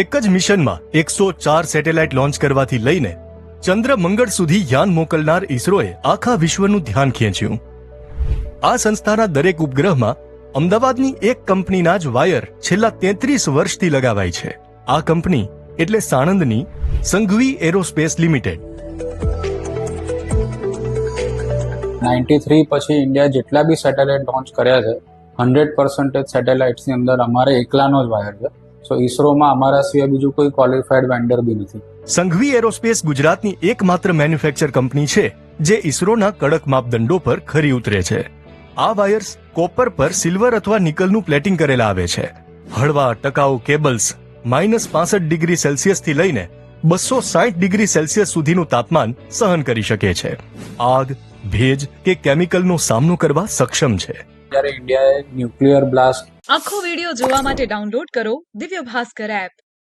એક જ મિશનમાં એકસો ચાર સેટેલાઇટ લોન્ચ કરવાથી લઈને ચંદ્ર મંગળ સુધી યાન મોકલનાર ઇસરોએ આખા વિશ્વનું ધ્યાન ખેંચ્યું. આ સંસ્થાના દરેક ઉપગ્રહમાં અમદાવાદની એક કંપનીના જ વાયર છેલ્લા તેત્રીસ વર્ષથી લગાવાય છે. આ કંપની એટલે સાણંદની Sanghvi aerospace limited. Ninety three પછી ઇન્ડિયા જેટલા બી સેટેલાઇટ લોન્ચ કર્યા છે, હંડ્રેડ પર્સન્ટેજ સેટેલાઇટ્સની અંદર અમારે એકલાનો જ વાયર છે. સો ઇસરોમાં અમારા સિવાય બીજું કોઈ ક્વોલિફાઈડ વેન્ડર બી નથી. સંઘવી એરોસ્પેસ ગુજરાતની એકમાત્ર મેન્યુફેક્ચર કંપની છે જે ઇસરોના કડક માપદંડો પર ખરી ઉતરે છે. આ વાયર્સ કોપર પર સિલ્વર અથવા નિકલનું પ્લેટિંગ કરેલા આવે છે. હળવા ટકાઉ કેબલ્સ માઇનસ પાસઠ ડિગ્રી સેલ્સિયસથી લઈને બસો સાઠ ડિગ્રી સેલ્સિયસ સુધીનું તાપમાન સહન કરી શકે છે. આગ ભેજ કે કેમિકલનો સામનો કરવા સક્ષમ છે. જ્યારે ઇન્ડિયાએ ન્યુક્લિયર બ્લાસ્ટ આખો વિડિયો જોવા માટે ડાઉનલોડ કરો દિવ્ય ભાસ્કર એપ